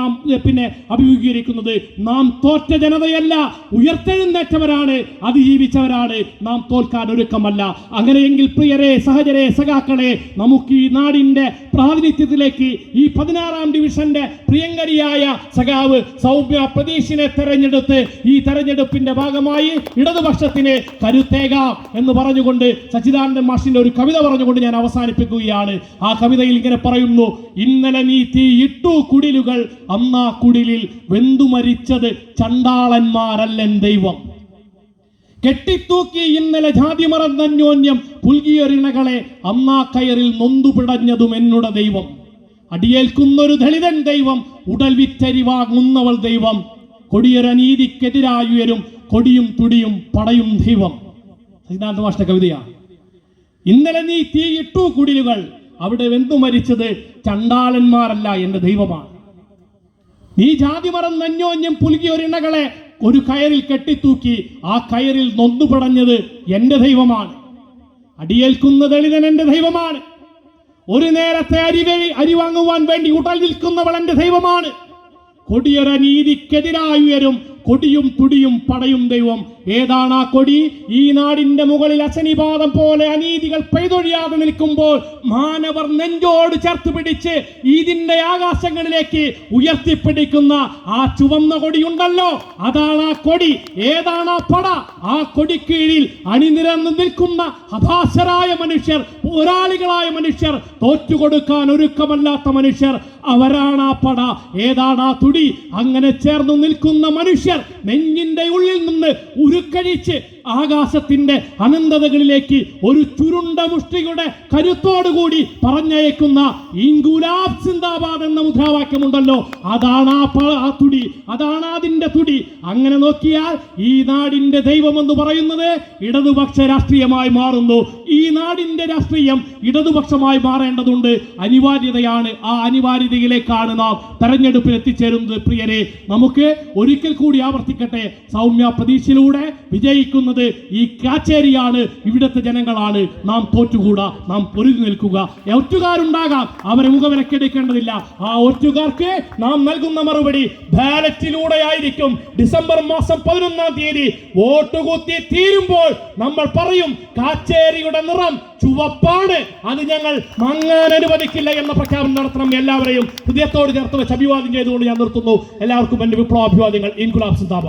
നാം പിന്നെ അഭിമുഖീകരിക്കുന്നത് നാം തോറ്റ ജനതയല്ല ഉയർത്തെഴുന്നേറ്റവരാണ് അതിജീവിച്ചവരാണ് നാം തോൽക്കാൻ ഒരുക്കമല്ല. അങ്ങനെയെങ്കിൽ പ്രിയരെ സഹചരെ സഖാക്കളെ നമുക്ക് ഈ നാടിന്റെ പ്രാതിനിധ്യത്തിലേക്ക് ഈ പതിനാറാം ഡിവിഷന്റെ പ്രിയങ്കരിയായ സഖാവ് സൗമ്യ പ്രതീഷിനെ തെരഞ്ഞെടുത്ത് ഈ തെരഞ്ഞെടുപ്പിന്റെ ഭാഗമായി ഇടതുപക്ഷത്തിന് കരുത്തേകാം എന്ന് പറഞ്ഞുകൊണ്ട് സച്ചിദാനന്ദൻ മാഷിന്റെ ഒരു കവിത പറഞ്ഞുകൊണ്ട് ഞാൻ അവസാനിപ്പിക്കുകയാണ്. ആ കവിതയിൽ ഇങ്ങനെ പറയുന്നു ഇന്നലെ നീ തീ ഇട്ടു കുടിലുകൾ അന്നാ കുടിലിൽ വെന്തുമരിച്ചത് ചണ്ടാളന്മാരല്ലൻ ദൈവം. കെട്ടിത്തൂക്കി ഇന്നലെ ജാതി മറന്നന്യോന്യം പുൽകിയൊരിണകളെ അന്നാ കയറിൽ നൊന്തുപിടഞ്ഞതും എന്നുടെ ദൈവം. അടിയേൽക്കുന്നൊരു ദളിതൻ ദൈവം ഉടൽ വിറ്റരി വാങ്ങുന്നവൾ ദൈവം കൊടിയൊരനീതിക്കെതിരായുയരും കൊടിയും തുടിയും പടയും ദൈവം. സിദ്ധാന്ത മാഷ്ട കവിതയാണ് ഇന്നലെ നീ തീയിട്ടു കുടിലുകൾ അവിടെ വെന്തു മരിച്ചത് ചണ്ടാളന്മാരല്ല എന്റെ ദൈവമാണ്. നീ ജാതി മറന്ന് അന്യോന്യം പുലുകിയ ഒരിണകളെ ഒരു കയറിൽ കെട്ടിത്തൂക്കി ആ കയറിൽ നൊന്നു നൊന്തുപടഞ്ഞത് എന്റെ ദൈവമാണ്. അടിയേൽക്കുന്ന ദളിതൻ എന്റെ ദൈവമാണ്. ഒരു നേരത്തെ അരി അരി വാങ്ങുവാൻ വേണ്ടി ഉടൽ നിൽക്കുന്നവൾ എന്റെ ദൈവമാണ്. കൊടിയൊരനീതിക്കെതിരായുയരും കൊടിയും തുടിയും പടയും ദൈവം ഏതാണ് ആ കൊടി? ഈ നാടിന്റെ മുകളിൽ അശനിപാതം പോലെ അനീതികൾ പെയ്തൊഴിയാതെ നിൽക്കുമ്പോൾ മാനവർ നെഞ്ചോട് ചേർത്ത് പിടിച്ച് ഇതിന്റെ ആകാശങ്ങളിലേക്ക് ഉയർത്തിപ്പിടിക്കുന്ന ആ ചുവന്ന കൊടിയുണ്ടല്ലോ. അതാണ് ആ കൊടി. ഏതാണ് ആ പട? ആ കൊടി കൊടിക്കീഴിൽ അണിനിരന്ന് നിൽക്കുന്ന അഭാസരായ മനുഷ്യർ പോരാളികളായ മനുഷ്യർ തോറ്റുകൊടുക്കാൻ ഒരുക്കമല്ലാത്ത മനുഷ്യർ അവരാണ് ആ പട. ഏതാണ് ആ തുടി? അങ്ങനെ ചേർന്ന് നിൽക്കുന്ന മനുഷ്യർ നെഞ്ഞിന്റെ ഉള്ളിൽ നിന്ന് ഉരുക്കഴിച്ച് ആകാശത്തിന്റെ അനന്തതകളിലേക്ക് ഒരു ചുരുണ്ട മുഷ്ടിയുടെ കരുത്തോടുകൂടി പറഞ്ഞയക്കുന്ന ഇൻഗുലാബ് സിന്ദാബാദ് എന്ന മുദ്രാവാക്യമുണ്ടല്ലോ. അതാണ് ആ തുടി അതാണ് അതിന്റെ തുടി. അങ്ങനെ നോക്കിയാൽ ഈ നാടിന്റെ ദൈവം എന്ന് പറയുന്നത് ഇടതുപക്ഷ രാഷ്ട്രീയമായി മാറുന്നു. ഈ നാടിന്റെ രാഷ്ട്രീയം ഇടതുപക്ഷമായി മാറേണ്ടതുണ്ട്. അനിവാര്യതയാണ്. ആ അനിവാര്യതയിലേക്കാണ് നാം തെരഞ്ഞെടുപ്പിൽ എത്തിച്ചേരുന്നത് പ്രിയരെ. നമുക്ക് ഒരിക്കൽ കൂടി ആവർത്തിക്കട്ടെ. സൗമ്യ പ്രതീക്ഷയിലൂടെ വിജയിക്കുന്നത് ഈ കാച്ചേരിയാണ്. ഇവിടുത്തെ ജനങ്ങളാണ്. നാം തോറ്റുകൂടാ. നാം പൊരുതി നിൽക്കുക. ഒറ്റുകാരുണ്ടാകാം. അവരെ മുഖവിലക്കെടുക്കേണ്ടതില്ല. ആ ഒറ്റുകാർക്ക് നാം നൽകുന്ന മറുപടി ബാലറ്റിലൂടെ ആയിരിക്കും ഡിസംബർ മാസം പതിനൊന്നാം തീയതി വോട്ടുകൂത്തി തീരുമ്പോൾ നമ്മൾ പറയും കാച്ചേരിയുടെ നിറം ചുവപ്പാണ്. അത് ഞങ്ങൾ മങ്ങാൻ അനുവദിക്കില്ല എന്ന പ്രഖ്യാപനം നടത്തണം എല്ലാവരെയും. ഹൃദയത്തോട് ചേർത്ത് വെച്ച് അഭിവാദ്യം ചെയ്തുകൊണ്ട് ഞാൻ നിർത്തുന്നു. എല്ലാവർക്കും എന്റെ വിപ്ലവാഭിവാദ്യങ്ങൾ. ഇൻകുലാബ് സിന്ദാബാദ്.